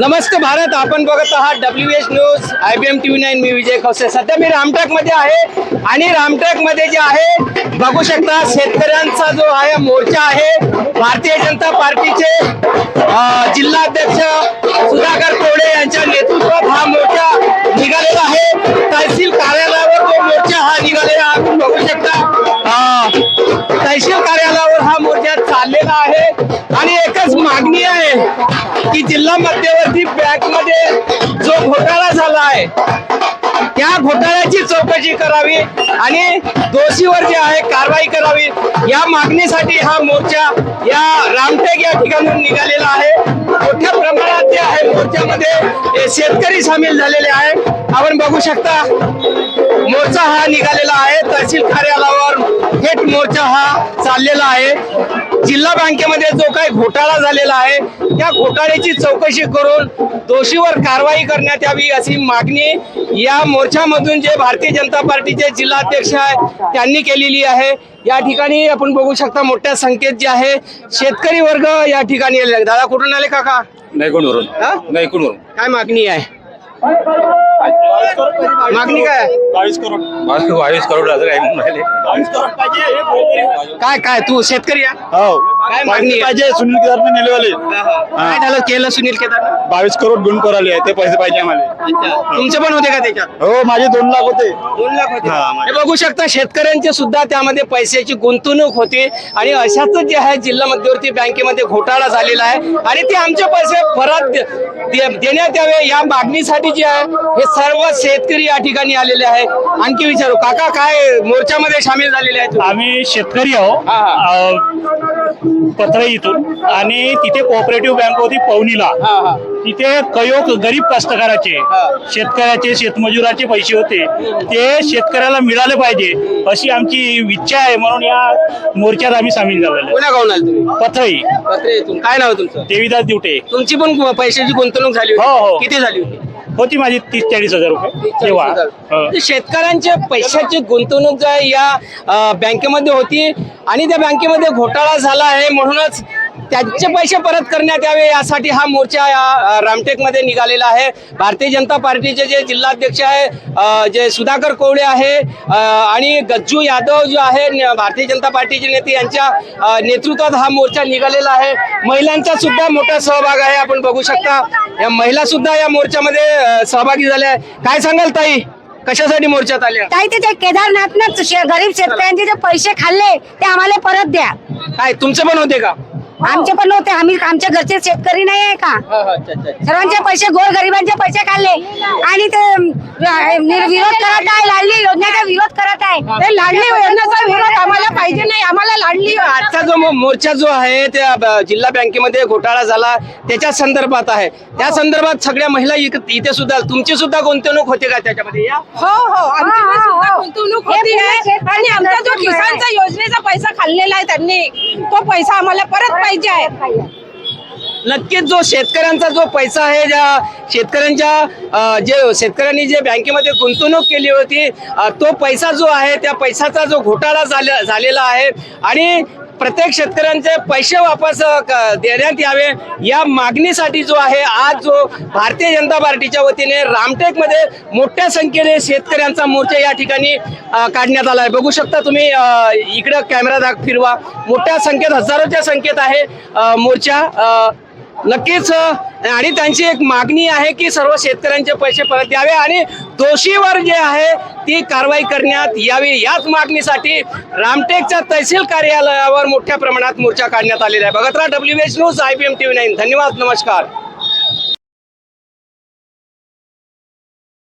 नमस्ते भारत आपण बघत आहात W H news I B M T V nine मी विजय खवसे. सध्या मी रामटेकमध्ये आहे आणि रामटेकमध्ये जे आहे बघू शकता शेतकऱ्यांचा जो आहे मोर्चा आहे भारतीय जनता पार्टीचे जिल्हाध्यक्ष सुधाकर कोडे यांच्या नेतृत्वात हा मोर्चा निघालेला आहे. तहसील कार्यालयावर तो मोर्चा हा निघालेला आपण बघू शकता तहसील कार्यालयावर हा मोर्चा चाललेला आहे. आणि एकच आहे की जिल्हा मध्यवर्ती बँकमध्ये जो घोटाळा झाला आहे त्या घोटाळ्याची चौकशी करावी आणि दोषीवर जे आहे कारवाई करावी या मागणीसाठी हा मोर्चा या रामटेक या ठिकाणून निघालेला आहे. मोठ्या प्रमाणात जे आहे मोर्चामध्ये हे शेतकरी सामील झालेले आहे. आपण बघू शकता मोर्चा हा निघालेला आहे. तहसील कार्यालयावर थेट मोर्चा हा चाललेला आहे. जिल्हा बँकेमध्ये जो काही घोटाळा झालेला आहे त्या घोटाळ्याची चौकशी करून दोषीवर कारवाई करण्यात यावी अशी मागणी या मोर्चामधून जे भारतीय जनता पार्टीचे जिल्हाध्यक्ष आहे त्यांनी केलेली आहे. या ठिकाणी आपण बघू शकता मोठ्या संख्येत जे आहे शेतकरी वर्ग या ठिकाणी. दादा कुठून आले काका? नाईकुंडवरून हा? नाईकुंडवरून काय मागणी आहे? मागणी काय? बावीस करोड. बावीस करोड असं काही म्हणून राहिले काय काय तू शेतकरी आहे? हो. काय मागणी आहे? पाहिजे सुनील केदारने नेलेवाले काय झालं केलं सुनील केदार बावीस करोड गुण कराले ते पैसे पाहिजे आम्हाला. तुमचे पण होते का त्याच्यात? हो माझे दोन लाख होते. दोन लाख होते. हा, हे बघू शकता शेतकऱ्यांचे सुद्धा त्यामध्ये पैशाची गुंतवणूक होती आणि अशाच जे आहे जिल्हा मध्यवर्ती बँकेमध्ये घोटाळा झालेला आहे. आणि ते आमचे पैसे परत दे- दे- देण्यात यावे या मागणीसाठी जे आहे हे सर्व शेतकरी या ठिकाणी आलेले आहे. आणखी विचारू काका काय मोर्चामध्ये सामील झालेले आहेत तुम्ही? आम्ही शेतकरी आहो. हा, हा. अ, पत्र इथून आणि तिथे कोऑपरेटिव्ह बँक होती पवनीला. तिथे कयोक गरीब कास्तकाराचे हा. शेतकऱ्याचे शेतमजुराचे पैसे होते. ते शेतकऱ्याला मिळाले पाहिजे अशी आमची इच्छा आहे म्हणून या मोर्चात आम्ही सामील झालेलो पथई काय नाव तुमचं? देवीदास दिवटे. तुमची पण पैशाची गुंतवणूक झाली हो, हो. किती झाली होती? होती माझी तीस चाळीस हजार रुपये तेव्हा. ते शेतकऱ्यांच्या पैशाची गुंतवणूक जो आहे या बँकेमध्ये होती आणि त्या बँकेमध्ये घोटाळा झाला आहे म्हणूनच त्यांचे पैसे परत करण्यात यावे यासाठी हा मोर्चा या रामटेकमध्ये निघालेला आहे. भारतीय जनता पार्टीचे जे जिल्हाध्यक्ष आहे जे सुधाकर कोवळे आहे आणि गज्जू यादव जो आहे भारतीय जनता पार्टीचे नेते यांच्या नेतृत्वात हा मोर्चा निघालेला आहे. महिलांचा सुद्धा मोठा सहभाग आहे आपण बघू शकता. या महिला सुद्धा या मोर्चामध्ये सहभागी झाल्या काय सांगाल ताई? कशासाठी मोर्चात आल्या? काही ते ते केदारनाथनं गरीब शेतकऱ्यांचे जे पैसे खाल्ले ते आम्हाला परत द्या. काय तुमचे पण होते का? आमचे पण नव्हते. आम्ही आमच्या घरचे शेतकरी नाही आहे का? सर्वांचे पैसे गोर गरिबांचे पैसे खाल्ले आणि ते विरोध करत आहे लाडली योजनेचा विरोध करत आहे ते लाडली योजनेचा विरोध आम्हाला पाहिजे नाही आम्हाला लाडली आजचा जो मो- मोर्चा जो आहे त्या ब- जिल्हा बँकेमध्ये घोटाळा झाला त्याच्या संदर्भात आहे. त्या संदर्भात सगळ्या महिला इक- इथे सुद्धा तुमची सुद्धा गुंतवणूक होते का त्याच्यामध्ये? या? हो हो आमची पण सुद्धा गुंतवणूक हे होती. आहे आणि आमचा जो किसानचा योजनेचा पैसा खाल्लेला आहे त्यांनी तो पैसा आम्हाला परत पाहिजे आहे. नक्कीच जो शेतकऱ्यांचा जो पैसा आहे ज्या शेतकऱ्यांच्या जे शेतकऱ्यांनी जे बँकेमध्ये गुंतवणूक केली होती तो पैसा जो आहे त्या पैशाचा जो घोटाळा झाला झालेला आहे आणि प्रत्येक शेतकऱ्यांचे पैसे वापस क- देण्यात यावे या मागणीसाठी जो आहे आज जो भारतीय जनता पार्टीच्या वतीने रामटेकमध्ये मोठ्या संख्येने शेतकऱ्यांचा मोर्चा या ठिकाणी काढण्यात आला आहे. बघू शकता तुम्ही इकडं कॅमेरा दाख फिरवा. मोठ्या संख्येत हजारोच्या संख्येत आहे मोर्चा नक्कीच आणि त्यांची एक मागणी आहे की सर्व शेतकऱ्यांचे पैसे परत द्यावे आणि दोषीवर जे आहे ती कारवाई करण्यात यावी. याच मागणीसाठी रामटेकच्या तहसील कार्यालयावर मोठ्या प्रमाणात मोर्चा काढण्यात आलेला आहे. बघत राहा W H news I P M T V nine धन्यवाद नमस्कार.